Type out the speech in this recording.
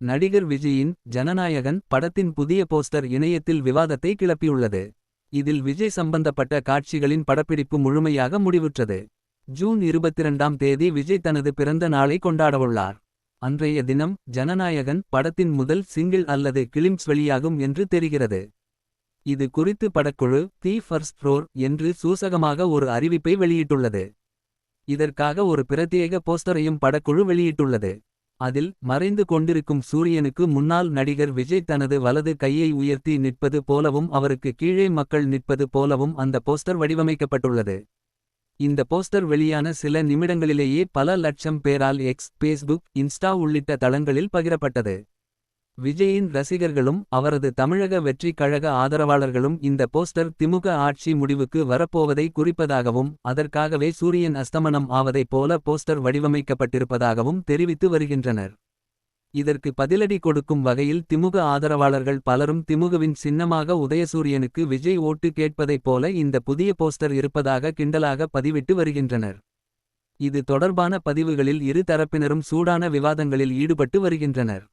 நடிகர் விஜயின் ஜனநாயகன் படத்தின் புதிய போஸ்டர் இணையத்தில் விவாதத்தை கிளப்பியுள்ளது. இதில் விஜய் சம்பந்தப்பட்ட காட்சிகளின் படப்பிடிப்பு முழுமையாக முடிவுற்றது. ஜூன் 22ஆம் தேதி விஜய் தனது பிறந்த நாளை கொண்டாடவுள்ளார். அன்றைய தினம் ஜனநாயகன் படத்தின் முதல் சிங்கிள் அல்லது கிளிம்ஸ் வெளியாகும் என்று தெரிகிறது. இது குறித்து படக்குழு தி ஃபர்ஸ்ட் ஃப்ளோர் என்று சூசகமாக ஒரு அறிவிப்பை வெளியிட்டுள்ளது. இதற்காக ஒரு பிரத்யேக போஸ்டரையும் படக்குழு வெளியிட்டுள்ளது. அதில் மறைந்து கொண்டிருக்கும் சூரியனுக்கு முன்னால் நடிகர் விஜய் தனது வலது கையை உயர்த்தி நிற்பது போலவும் அவருக்கு கீழே மக்கள் நிற்பது போலவும் அந்த போஸ்டர் வடிவமைக்கப்பட்டுள்ளது. இந்த போஸ்டர் வெளியான சில நிமிடங்களிலேயே பல லட்சம் பேரால் எக்ஸ் பேஸ்புக் இன்ஸ்டா உள்ளிட்ட தளங்களில் பகிரப்பட்டது. விஜயின் ரசிகர்களும் அவரது தமிழக வெற்றி கழக ஆதரவாளர்களும் இந்த போஸ்டர் திமுக ஆட்சி முடிவுக்கு வரப்போவதை குறிப்பதாகவும் அதற்காகவே சூரியன் அஸ்தமனம் ஆவதைப் போல போஸ்டர் வடிவமைக்கப்பட்டிருப்பதாகவும் தெரிவித்து வருகின்றனர். இதற்கு பதிலடி கொடுக்கும் வகையில் திமுக ஆதரவாளர்கள் பலரும் திமுகவின் சின்னமாக உதயசூரியனுக்கு விஜய் ஓட்டு கேட்பதைப் போல இந்த புதிய போஸ்டர் இருப்பதாக கிண்டலாக பதிவிட்டு வருகின்றனர். இது தொடர்பான பதிவுகளில் இரு தரப்பினரும் சூடான விவாதங்களில் ஈடுபட்டு வருகின்றனர்.